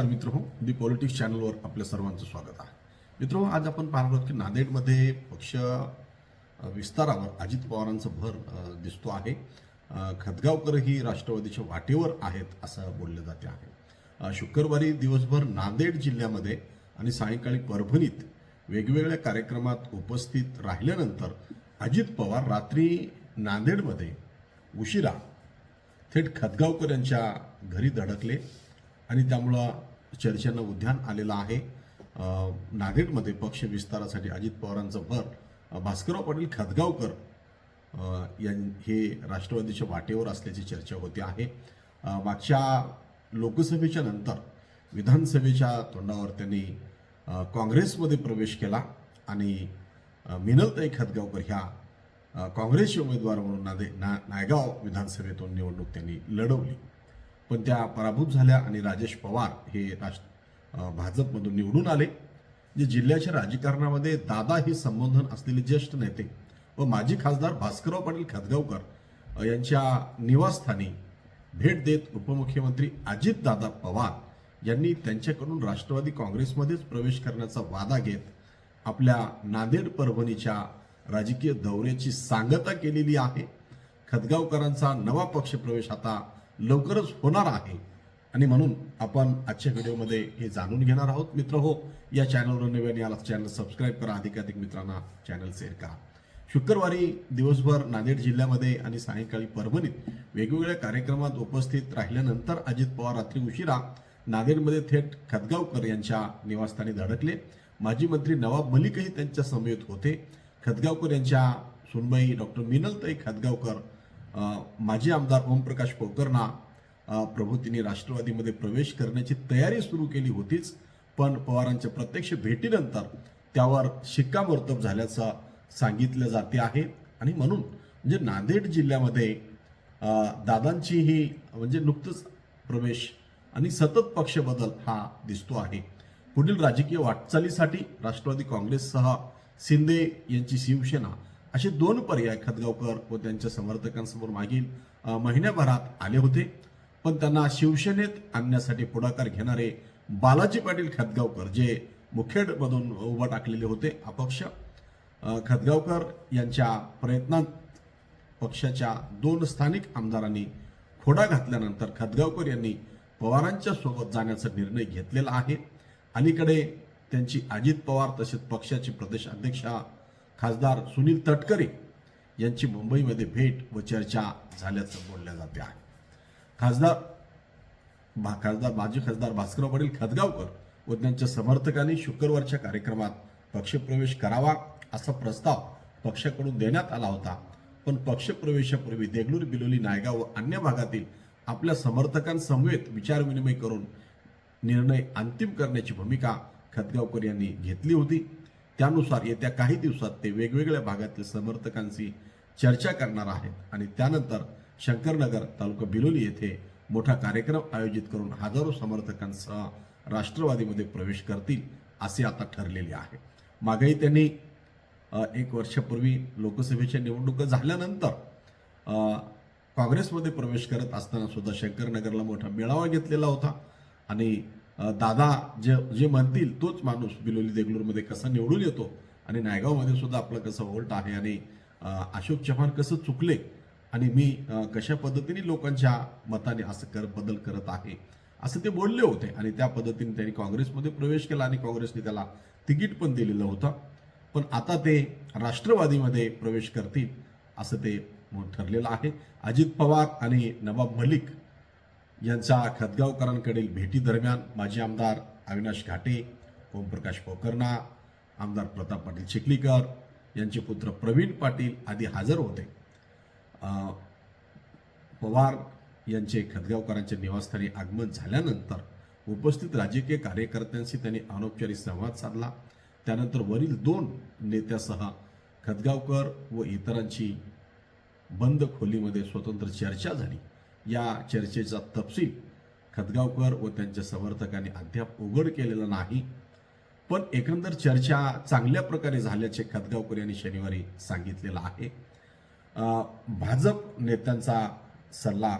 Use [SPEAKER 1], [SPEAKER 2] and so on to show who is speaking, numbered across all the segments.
[SPEAKER 1] नमस्कार मित्र हो दी पॉलिटिक्स चॅनलवर आपल्या सर्वांचं स्वागत आहे. मित्र आज आपण पाहणार आहोत की नांदेडमध्ये पक्ष विस्तारावर अजित पवारांचं भर दिसतो आहे. अ, खतगावकर ही राष्ट्रवादीच्या वाटेवर आहेत असं बोललं जाते आहे. शुक्रवारी दिवसभर नांदेड जिल्ह्यामध्ये आणि सायंकाळी परभणीत वेगवेगळ्या कार्यक्रमात उपस्थित राहिल्यानंतर अजित पवार रात्री नांदेडमध्ये उशिरा थेट खतगावकर यांच्या घरी धडकले आणि त्यामुळं चर्चेनं उद्यान आलेलं आहे. नांदेडमध्ये पक्ष विस्तारासाठी अजित पवारांचं भर. भास्करराव पाटील खतगावकर यां हे राष्ट्रवादीच्या वाटेवर असल्याची चर्चा होती आहे. मागच्या लोकसभेच्या नंतर विधानसभेच्या तोंडावर त्यांनी काँग्रेसमध्ये प्रवेश केला आणि मिनलताई खतगावकर ह्या काँग्रेसचे उमेदवार म्हणून नादे ना नायगाव विधानसभेतून निवडणूक त्यांनी लढवली. पण त्या पराभूत झाल्या आणि राजेश पवार हे राष्ट्र भाजपमधून निवडून आले. जे जिल्ह्याच्या राजकारणामध्ये दादा ही संबोधन असलेले ज्येष्ठ नेते व माजी खासदार भास्करराव पाटील खतगावकर यांच्या निवासस्थानी भेट देत उपमुख्यमंत्री अजितदादा पवार यांनी त्यांच्याकडून राष्ट्रवादी काँग्रेसमध्येच प्रवेश करण्याचा वादा घेत आपल्या नांदेड परभणीच्या राजकीय दौऱ्याची सांगता केलेली आहे. खतगावकरांचा नवा पक्ष प्रवेश आता लवकरच होणार आहे. आणि म्हणून आपण आजच्या व्हिडिओमध्ये हे जाणून घेणार आहोत. मित्र हो या चॅनलवर नव्याने याला चॅनल सबस्क्राईब करा. अधिकाधिक मित्रांना चॅनल शेअर करा. शुक्रवारी दिवसभर नांदेड जिल्ह्यामध्ये आणि सायंकाळी परभणीत वेगवेगळ्या कार्यक्रमात उपस्थित राहिल्यानंतर अजित पवार रात्री उशिरा नांदेडमध्ये थेट खतगावकर यांच्या निवासस्थानी धडकले. माजी मंत्री नवाब मलिकही त्यांच्या समवेत होते. खतगावकर यांच्या सुनबाई डॉक्टर मिनलताई खतगावकर माजी आमदार ओमप्रकाश पोकरना अ, प्रभूतींनी राष्ट्रवादीमध्ये प्रवेश करण्याची तयारी सुरू केली होतीच पण पवारांच्या प्रत्यक्ष भेटीनंतर त्यावर शिक्कामोर्तब झाल्याचं सांगितलं जाते आहे. आणि म्हणून म्हणजे नांदेड जिल्ह्यामध्ये दादांची ही म्हणजे नुकतंच प्रवेश आणि सतत पक्ष बदल हा दिसतो आहे. पुढील राजकीय वाटचालीसाठी राष्ट्रवादी काँग्रेससह शिंदे यांची शिवसेना असे दोन पर्याय खतगावकर व त्यांच्या समर्थकांसमोर मागील महिन्याभरात आले होते. पण त्यांना शिवसेनेत आणण्यासाठी पुढाकार घेणारे बालाजी पाटील खतगावकर जे मुखेडमधून उभा टाकलेले होते अपक्ष खतगावकर यांच्या प्रयत्नात पक्षाच्या दोन स्थानिक आमदारांनी खोडा घातल्यानंतर खतगावकर यांनी पवारांच्या सोबत जाण्याचा निर्णय घेतलेला आहे. अलीकडे त्यांची अजित पवार तसेच पक्षाचे प्रदेश अध्यक्षा खासदार सुनील तटकरे यांची मुंबईमध्ये भेट व चर्चा झाल्याचं बोलल्या जाते आहे खासदार भा खासदार माजी खासदार भास्करराव पाटील खतगावकर व त्यांच्या समर्थकांनी शुक्रवारच्या कार्यक्रमात पक्षप्रवेश करावा असा प्रस्ताव पक्षाकडून देण्यात आला होता. पण पक्षप्रवेशापूर्वी देगलूर बिलोली नायगाव व अन्य भागातील आपल्या समर्थकांसमवेत विचारविनिमय करून निर्णय अंतिम करण्याची भूमिका खतगावकर यांनी घेतली होती. त्यानुसार येत्या काही दिवसात ते वेगवेगळ्या भागातील समर्थकांशी चर्चा करणार आहेत. आणि त्यानंतर शंकरनगर तालुका बिलोली येथे मोठा कार्यक्रम आयोजित करून हजारो समर्थकांसह राष्ट्रवादीमध्ये प्रवेश करतील असे आता ठरलेले आहे. मागेही त्यांनी एक वर्षापूर्वी लोकसभेच्या निवडणुका झाल्यानंतर काँग्रेसमध्ये प्रवेश करत असताना सुद्धा शंकरनगरला मोठा मेळावा घेतलेला होता. आणि दादा जे जे म्हणतील तोच माणूस बिलोली देगलूरमध्ये कसा निवडून येतो आणि नायगावमध्ये सुद्धा आपलं कसं वोल्ट आहे आणि अशोक चव्हाण कसं चुकले आणि मी कशा पद्धतीने लोकांच्या मताने असं कर बदल करत आहे असं ते बोलले होते आणि त्या पद्धतीने त्यांनी काँग्रेसमध्ये प्रवेश केला आणि काँग्रेसने त्याला तिकीट पण दिलेलं होतं. पण आता ते राष्ट्रवादीमध्ये प्रवेश करतील असं ते ठरलेलं आहे. अजित पवार आणि नवाब मलिक यांचा खतगावकरांकडील भेटीदरम्यान माजी आमदार अविनाश घाटे ओमप्रकाश पोकर्णा आमदार प्रताप पाटील चिखलीकर यांचे पुत्र प्रवीण पाटील आदी हजर होते. पवार यांचे खतगावकरांच्या निवासस्थानी आगमन झाल्यानंतर उपस्थित राजकीय कार्यकर्त्यांशी त्यांनी अनौपचारिक संवाद साधला. त्यानंतर वरील दोन नेत्यासह खतगावकर व इतरांची बंद खोलीमध्ये स्वतंत्र चर्चा झाली. या चर्चेचा तपशील खतगावकर व त्यांच्या समर्थकांनी अद्याप उघड केलेला नाही. पण एकंदर चर्चा चांगल्या प्रकारे झाल्याचे खतगावकर यांनी शनिवारी सांगितलेलं आहे. भाजप नेत्यांचा सल्ला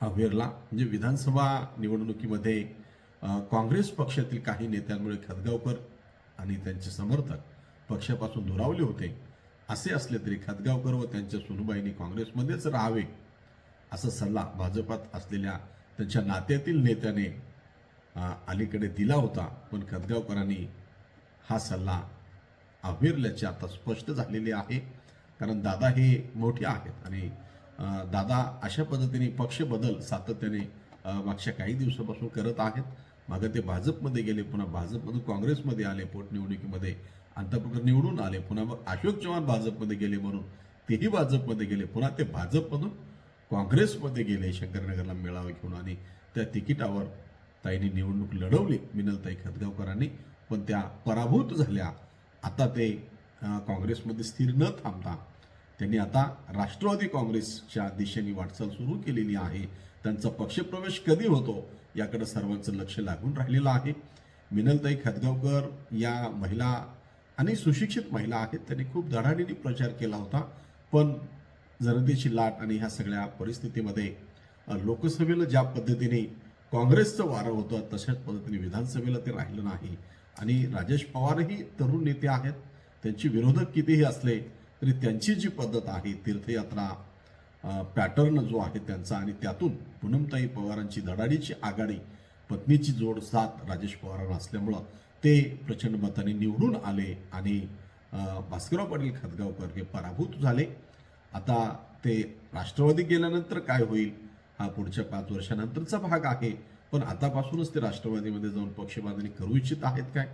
[SPEAKER 1] अभेरला म्हणजे विधानसभा निवडणुकीमध्ये काँग्रेस पक्षातील काही नेत्यांमुळे खतगावकर आणि त्यांचे समर्थक पक्षापासून दुरावले होते. असे असले तरी खतगावकर व त्यांच्या सुनबाईंनी काँग्रेसमध्येच राहावे असा सल्ला भाजपात असलेल्या त्यांच्या नात्यातील नेत्याने अलीकडे दिला होता. पण खतगावकरांनी हा सल्ला अभिरल्याचे आता स्पष्ट झालेले आहे. कारण दादा हे मोठे आहेत आणि दादा अशा पद्धतीने पक्ष बदल सातत्याने मागच्या काही दिवसापासून करत आहेत. मागं ते भाजपमध्ये गेले पुन्हा भाजपमधून काँग्रेसमध्ये आले पोटनिवडणुकीमध्ये अंतप्रकार निवडून आले पुन्हा मग अशोक चव्हाण भाजपमध्ये गेले म्हणून तेही भाजपमध्ये गेले पुन्हा ते भाजपमधून काँग्रेसमध्ये गेले शंकरनगरला मेळावा घेऊन आणि त्या तिकिटावर ताईंनी निवडणूक लढवली मिनलताई खतगावकरांनी पण त्या पराभूत झाल्या. आता ते काँग्रेसमध्ये स्थिर न थांबता त्यांनी आता राष्ट्रवादी काँग्रेसच्या दिशेने वाटचाल सुरू केलेली आहे. त्यांचा पक्षप्रवेश कधी होतो? याकडे सर्वांचं लक्ष लागून राहिलेलं आहे. मिनलताई खतगावकर या महिला आणि सुशिक्षित महिला आहेत. त्यांनी खूप धडाडीने प्रचार केला होता. पण जनतेची लाट आणि ह्या सगळ्या परिस्थितीमध्ये लोकसभेला ज्या पद्धतीने काँग्रेसचं वारं होतं तशाच पद्धतीने विधानसभेला ते राहिलं नाही. आणि राजेश पवारही तरुण नेते आहेत. त्यांचे विरोधक कितीही असले तरी त्यांची जी पद्धत आहे तीर्थयात्रा पॅटर्न जो आहे त्यांचा आणि त्यातून पूनमताई पवारांची धडाडीची आघाडी पत्नीची जोड साथ राजेश पवारांना असल्यामुळं ते प्रचंड मताने निवडून आले आणि भास्करराव पाटील खतगावकर हे पराभूत झाले. आता ते राष्ट्रवादी गेल्यानंतर काय होईल हा पुढच्या पाच वर्षानंतरचा भाग आहे. पण आतापासूनच ते राष्ट्रवादीमध्ये जाऊन पक्षबांधणी करू इच्छित आहेत काय?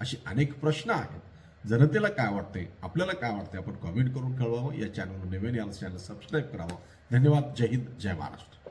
[SPEAKER 1] असे अनेक प्रश्न आहेत. जनतेला काय वाटतंय? आपल्याला काय वाटतंय? आपण कॉमेंट करून कळवावं. या चॅनलवर नवीन याला चॅनल सबस्क्राईब करावं. धन्यवाद. जय हिंद. जय महाराष्ट्र.